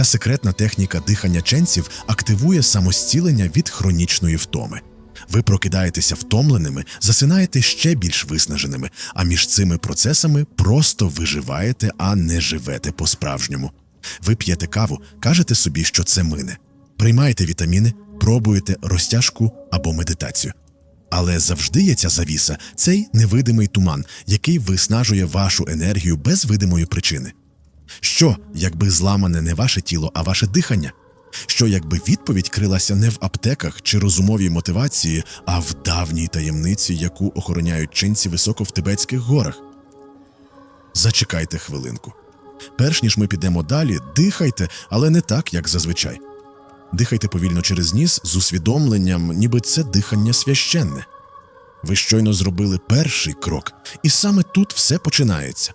Ця секретна техніка дихання ченців активує самостілення від хронічної втоми. Ви прокидаєтеся втомленими, засинаєте ще більш виснаженими, а між цими процесами просто виживаєте, а не живете по-справжньому. Ви п'єте каву, кажете собі, що це мине. Приймаєте вітаміни, пробуєте розтяжку або медитацію. Але завжди є ця завіса, цей невидимий туман, який виснажує вашу енергію без видимої причини. Що, якби зламане не ваше тіло, а ваше дихання? Що, якби відповідь крилася не в аптеках чи розумовій мотивації, а в давній таємниці, яку охороняють чинці високо в Тибетських горах? Зачекайте хвилинку. Перш ніж ми підемо далі, дихайте, але не так, як зазвичай. Дихайте повільно через ніс з усвідомленням, ніби це дихання священне. Ви щойно зробили перший крок, і саме тут все починається.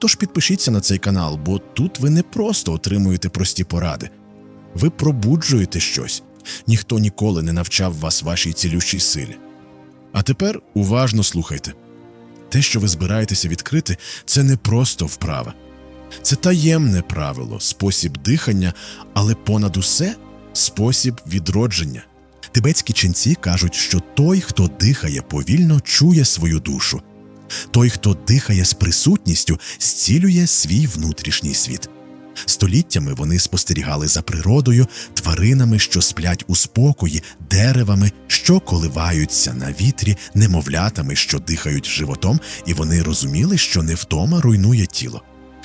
Тож підпишіться на цей канал, бо тут ви не просто отримуєте прості поради, ви пробуджуєте щось. Ніхто ніколи не навчав вас вашій цілющій силі. А тепер уважно слухайте. Те, що ви збираєтеся відкрити, це не просто вправа. Це таємне правило, спосіб дихання, але понад усе спосіб відродження. Тибетські ченці кажуть, що той, хто дихає повільно, чує свою душу. Той, хто дихає з присутністю, зцілює свій внутрішній світ. Століттями вони спостерігали за природою, тваринами, що сплять у спокої, деревами, що коливаються на вітрі, немовлятами, що дихають животом, і вони розуміли, що невтома руйнує тіло.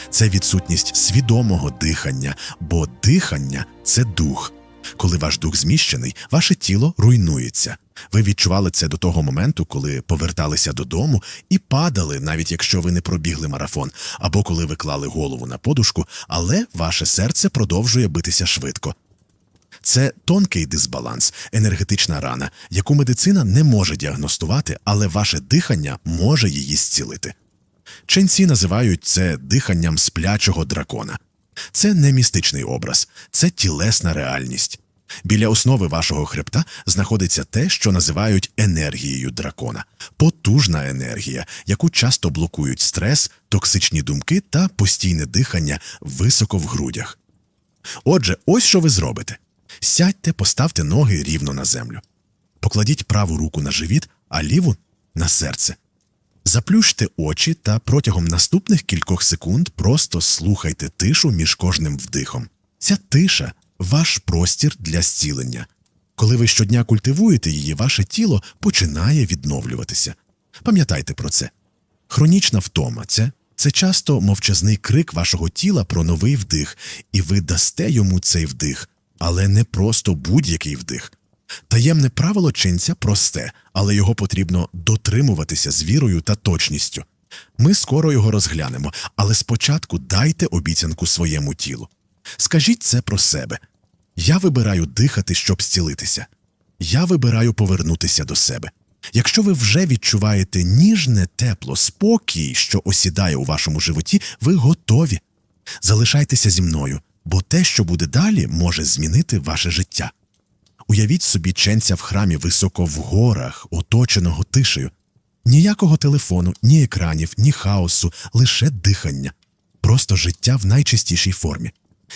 Це відсутність свідомого дихання, бо дихання це дух. Коли ваш дух зміщений, ваше тіло руйнується. Ви відчували це до того моменту, коли поверталися додому і падали, навіть якщо ви не пробігли марафон, або коли ви клали голову на подушку, але ваше серце продовжує битися швидко. Це тонкий дисбаланс, енергетична рана, яку медицина не може діагностувати, але ваше дихання може її зцілити. Ченці називають це диханням сплячого дракона. Це не містичний образ, це тілесна реальність. Біля основи вашого хребта знаходиться те, що називають енергією дракона, потужна енергія, яку часто блокують стрес, токсичні думки та постійне дихання високо в грудях. Отже, ось що ви зробите: сядьте, поставте ноги рівно на землю, покладіть праву руку на живіт, а ліву на серце. Заплющте очі та протягом наступних кількох секунд просто слухайте тишу між кожним вдихом. Ця тиша ваш простір для зцілення. Коли ви щодня культивуєте її, ваше тіло починає відновлюватися. Пам'ятайте про це. Хронічна втома це, це часто мовчазний крик вашого тіла про новий вдих, і ви дасте йому цей вдих, але не просто будь-який вдих. Таємне правило ченця просте, але його потрібно дотримуватися з вірою та точністю. Ми скоро його розглянемо, але спочатку дайте обіцянку своєму тілу. Скажіть це про себе. Я вибираю дихати, щоб зцілитися. Я вибираю повернутися до себе. Якщо ви вже відчуваєте ніжне тепло, спокій, що осідає у вашому животі, ви готові. Залишайтеся зі мною, бо те, що буде далі, може змінити ваше життя. Уявіть собі ченця в храмі високо в горах, оточеного тишею. Ніякого телефону, ні екранів, ні хаосу, лише дихання. Просто життя в найчистішій формі.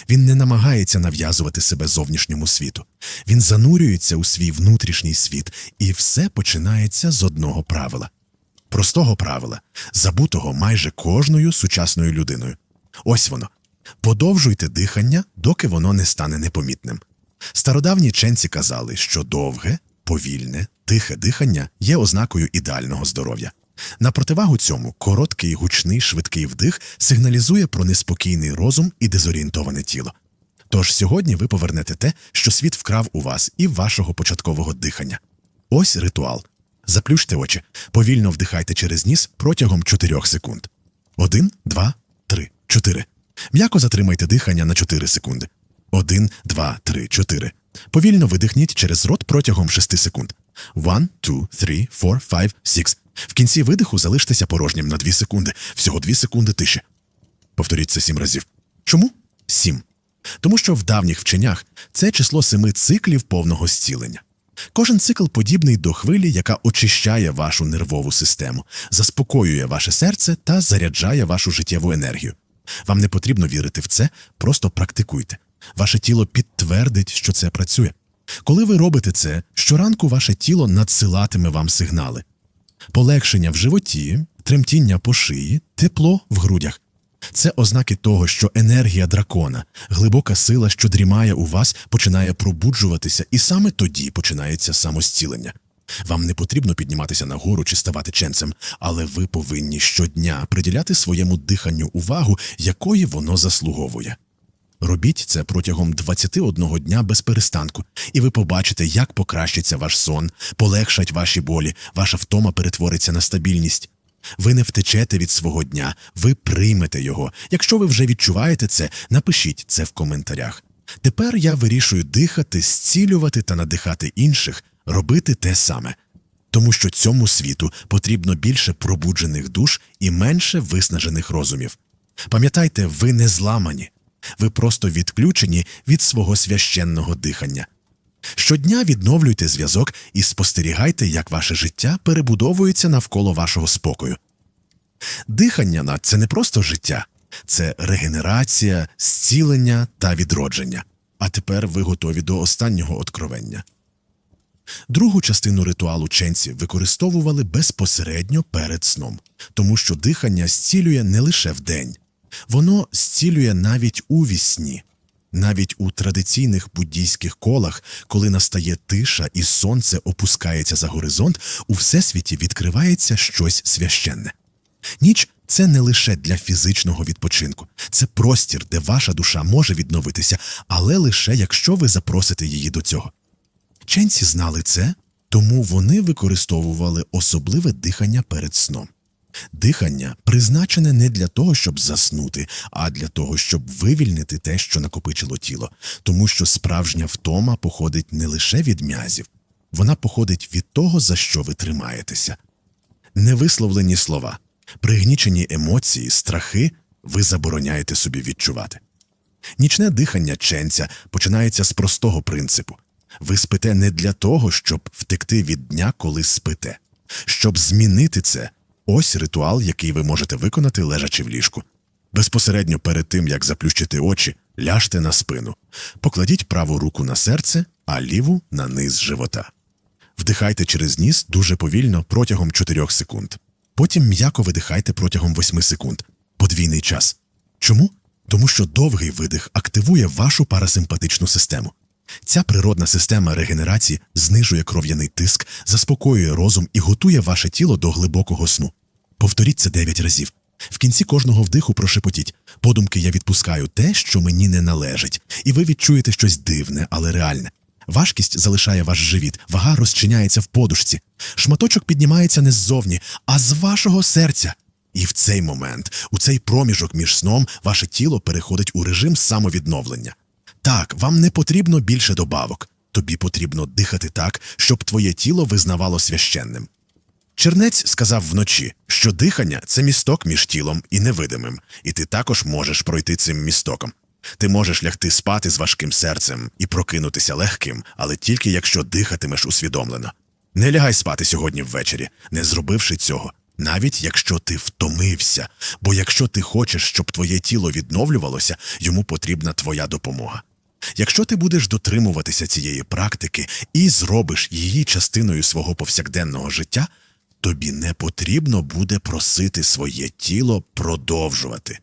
Він не намагається нав'язувати себе зовнішньому світу. Він занурюється у свій внутрішній світ, і все починається з одного правила. Простого правила, забутого майже кожною сучасною людиною. Ось воно. Подовжуйте дихання, доки воно не стане непомітним. Стародавні ченці казали, що довге, повільне, тихе дихання є ознакою ідеального здоров'я. На противагу цьому короткий, гучний, швидкий вдих сигналізує про неспокійний розум і дезорієнтоване тіло. Тож сьогодні ви повернете те, що світ вкрав у вас і вашого початкового дихання. Ось ритуал. Заплющте очі, повільно вдихайте через ніс протягом 4 секунд. Один, два, три, чотири. М'яко затримайте дихання на 4 секунди. Один, два, три, чотири. Повільно видихніть через рот протягом 6 секунд. One, two, three, four, five, six. В кінці видиху залиштеся порожнім на 2 секунди. Всього 2 секунди тиші. Повторіть це 7 разів. Чому? 7. Тому що в давніх вченнях це число семи циклів повного зцілення. Кожен цикл подібний до хвилі, яка очищає вашу нервову систему, заспокоює ваше серце та заряджає вашу життєву енергію. Вам не потрібно вірити в це, просто практикуйте. Ваше тіло підтвердить, що це працює. Коли ви робите це, щоранку ваше тіло надсилатиме вам сигнали: полегшення в животі, тремтіння по шиї, тепло в грудях. Це ознаки того, що енергія дракона, глибока сила, що дрімає у вас, починає пробуджуватися, і саме тоді починається самостілення. Вам не потрібно підніматися нагору чи ставати ченцем, але ви повинні щодня приділяти своєму диханню увагу, якої воно заслуговує. Робіть це протягом 21 дня без перестанку, і ви побачите, як покращиться ваш сон, полегшать ваші болі, ваша втома перетвориться на стабільність. Ви не втечете від свого дня, ви приймете його. Якщо ви вже відчуваєте це, напишіть це в коментарях. Тепер я вирішую дихати, зцілювати та надихати інших, робити те саме. Тому що цьому світу потрібно більше пробуджених душ і менше виснажених розумів. Пам'ятайте, ви не зламані, ви просто відключені від свого священного дихання. Щодня відновлюйте зв'язок і спостерігайте, як ваше життя перебудовується навколо вашого спокою. Дихання на це не просто життя, це регенерація, зцілення та відродження. А тепер ви готові до останнього откровення. Другу частину ритуалу ченці використовували безпосередньо перед сном, тому що дихання зцілює не лише вдень, воно зцілює навіть у вісні. Навіть у традиційних буддійських колах, коли настає тиша і сонце опускається за горизонт, у всесвіті відкривається щось священне. Ніч це не лише для фізичного відпочинку, це простір, де ваша душа може відновитися, але лише якщо ви запросите її до цього. Ченці знали це, тому вони використовували особливе дихання перед сном. Дихання призначене не для того, щоб заснути, а для того, щоб вивільнити те, що накопичило тіло, тому що справжня втома походить не лише від м'язів, вона походить від того, за що ви тримаєтеся. Невисловлені слова, пригнічені емоції, страхи ви забороняєте собі відчувати. Нічне дихання ченця починається з простого принципу. Ви спите не для того, щоб втекти від дня, коли спите. Щоб змінити це, ось ритуал, який ви можете виконати, лежачи в ліжку. Безпосередньо перед тим, як заплющити очі, ляжте на спину. Покладіть праву руку на серце, а ліву на низ живота. Вдихайте через ніс дуже повільно протягом 4 секунд. Потім м'яко видихайте протягом 8 секунд. Подвійний час. Чому? Тому що довгий видих активує вашу парасимпатичну систему. Ця природна система регенерації знижує кров'яний тиск, заспокоює розум і готує ваше тіло до глибокого сну. Повторіть це 9 разів. В кінці кожного вдиху прошепотіть подумки я відпускаю те, що мені не належить, і ви відчуєте щось дивне, але реальне. Важкість залишає ваш живіт, вага розчиняється в подушці. Шматочок піднімається не ззовні, а з вашого серця. І в цей момент, у цей проміжок між сном, ваше тіло переходить у режим самовідновлення. Так, вам не потрібно більше добавок. Тобі потрібно дихати так, щоб твоє тіло визнавало священним. Чернець сказав вночі, що дихання це місток між тілом і невидимим, і ти також можеш пройти цим містоком. Ти можеш лягти спати з важким серцем і прокинутися легким, але тільки якщо дихатимеш усвідомлено. Не лягай спати сьогодні ввечері, не зробивши цього, навіть якщо ти втомився, бо якщо ти хочеш, щоб твоє тіло відновлювалося, йому потрібна твоя допомога. Якщо ти будеш дотримуватися цієї практики і зробиш її частиною свого повсякденного життя, тобі не потрібно буде просити своє тіло продовжувати.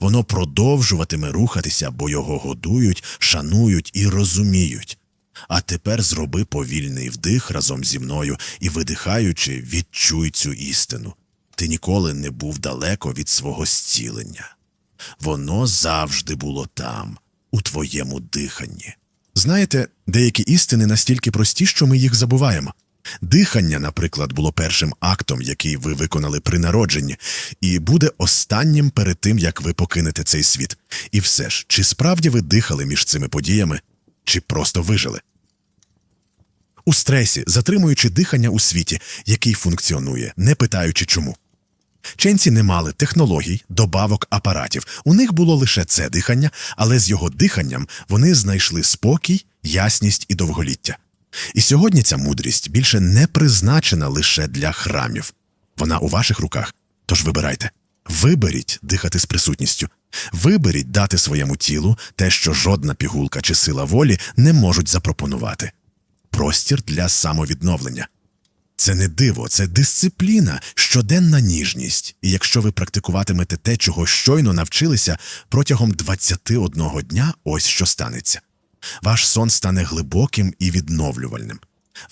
Воно продовжуватиме рухатися, бо його годують, шанують і розуміють. А тепер зроби повільний вдих разом зі мною і, видихаючи, відчуй цю істину. Ти ніколи не був далеко від свого зцілення. Воно завжди було там, у твоєму диханні. Знаєте, деякі істини настільки прості, що ми їх забуваємо. Дихання, наприклад, було першим актом, який ви виконали при народженні, і буде останнім перед тим, як ви покинете цей світ. І все ж, чи справді ви дихали між цими подіями, чи просто вижили? У стресі, затримуючи дихання у світі, який функціонує, не питаючи чому. Ченці не мали технологій, добавок апаратів. У них було лише це дихання, але з його диханням вони знайшли спокій, ясність і довголіття. І сьогодні ця мудрість більше не призначена лише для храмів. Вона у ваших руках. Тож вибирайте. Виберіть дихати з присутністю. Виберіть дати своєму тілу те, що жодна пігулка чи сила волі не можуть запропонувати. Простір для самовідновлення. Це не диво, це дисципліна, щоденна ніжність. І якщо ви практикуватимете те, чого щойно навчилися, протягом 21 дня ось що станеться. Ваш сон стане глибоким і відновлювальним.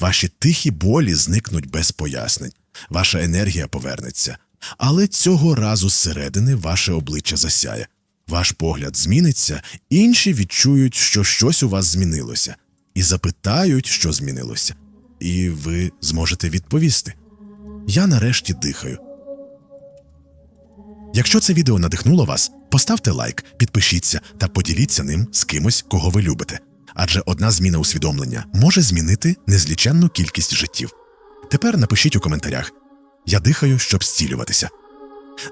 Ваші тихі болі зникнуть без пояснень, ваша енергія повернеться. Але цього разу зсередини ваше обличчя засяє. Ваш погляд зміниться, інші відчують, що щось у вас змінилося, і запитають, що змінилося. І ви зможете відповісти. Я нарешті дихаю. Якщо це відео надихнуло вас, поставте лайк, підпишіться та поділіться ним з кимось, кого ви любите. Адже одна зміна усвідомлення може змінити незліченну кількість життів. Тепер напишіть у коментарях: Я дихаю, щоб зцілюватися.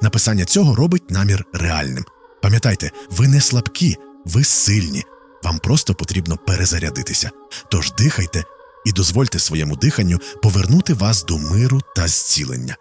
Написання цього робить намір реальним. Пам'ятайте, ви не слабкі, ви сильні. Вам просто потрібно перезарядитися. Тож дихайте і дозвольте своєму диханню повернути вас до миру та зцілення.